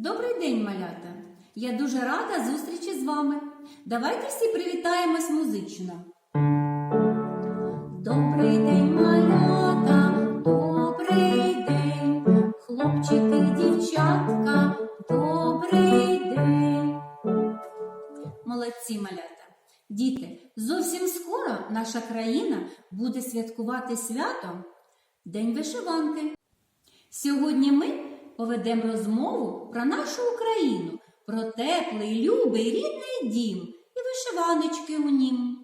Добрий день, малята! Я дуже рада зустрічі з вами. Давайте всі привітаємось музично. Добрий день, малята, добрий день, хлопчики, дівчатка, добрий день. Молодці малята. Діти, зовсім скоро наша країна буде святкувати свято День вишиванки. Сьогодні ми поведемо розмову про нашу Україну, про теплий, любий, рідний дім і вишиваночки у нім.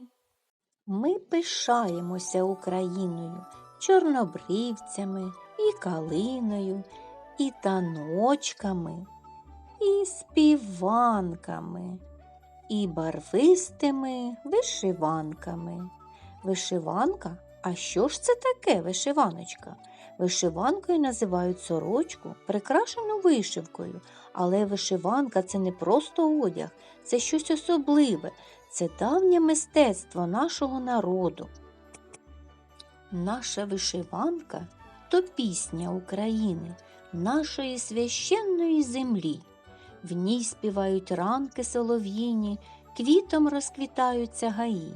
Ми пишаємося Україною, чорнобривцями, і калиною, і таночками, і співанками, і барвистими вишиванками. Вишиванка? А що ж це таке вишиваночка? Вишиванкою називають сорочку, прикрашену вишивкою, але вишиванка це не просто одяг, це щось особливе, це давнє мистецтво нашого народу. Наша вишиванка то пісня України, нашої священної землі. В ній співають ранки солов'їні, квітом розквітаються гаї.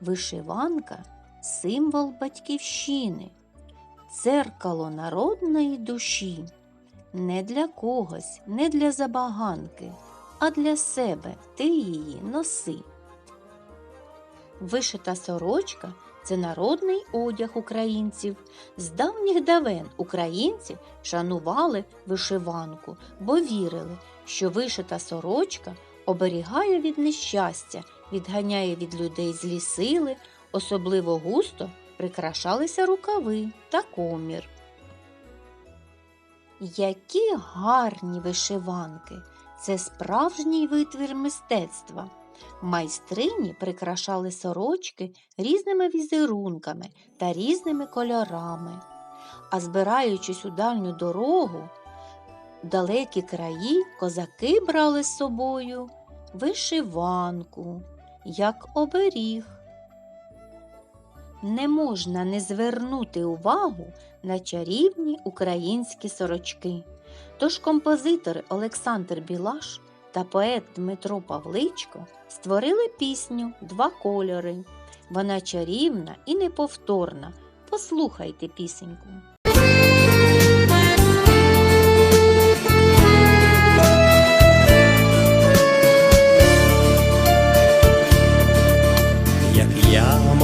Вишиванка символ батьківщини, дзеркало народної душі. Не для когось, не для забаганки, а для себе ти її носи. Вишита сорочка це народний одяг українців. З давніх давен українці шанували вишиванку, бо вірили, що вишита сорочка оберігає від нещастя, відганяє від людей злі сили, особливо густо прикрашалися рукави та комір. Які гарні вишиванки! Це справжній витвір мистецтва. Майстрині прикрашали сорочки різними візерунками та різними кольорами. А збираючись у дальню дорогу, далекі краї козаки брали з собою вишиванку, як оберіг. Не можна не звернути увагу на чарівні українські сорочки. Тож композитори Олександр Білаш та поет Дмитро Павличко створили пісню Два кольори. Вона чарівна і неповторна. Послухайте пісеньку.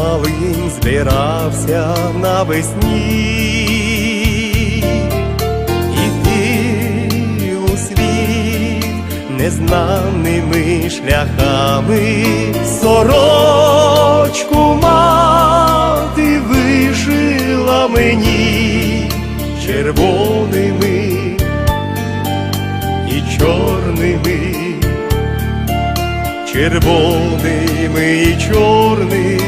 Я малим збирався навесні, іти у світ незнаними шляхами, сорочку мати вишила мені червоними і чорними. Червоними і чорними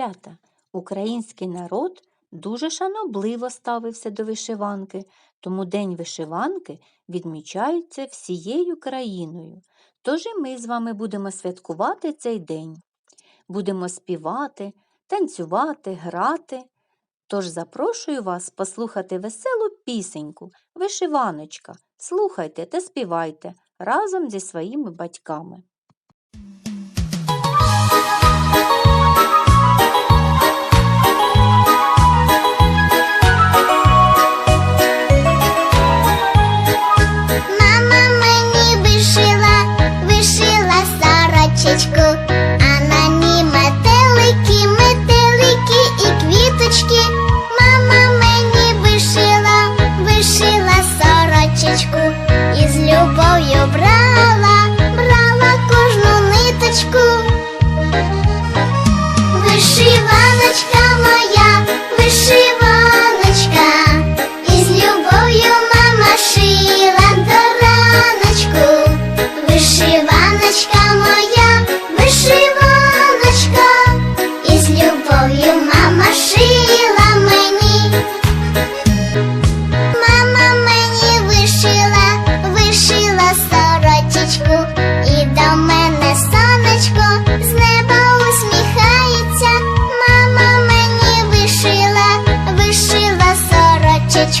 Малята, український народ дуже шанобливо ставився до вишиванки, тому День вишиванки відмічається всією країною. Тож і ми з вами будемо святкувати цей день. Будемо співати, танцювати, грати. Тож запрошую вас послухати веселу пісеньку, вишиваночка. Слухайте та співайте разом зі своїми батьками.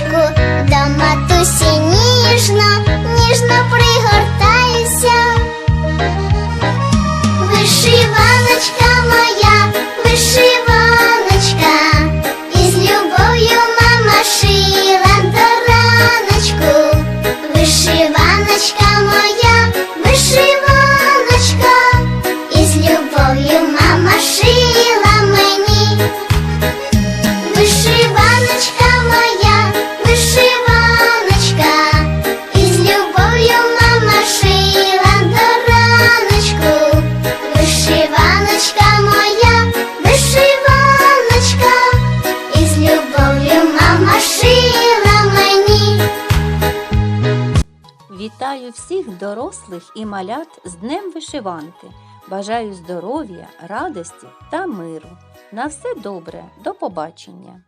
Папочку всіх дорослих і малят з Днем вишиванки. Бажаю здоров'я, радості та миру. На все добре, до побачення!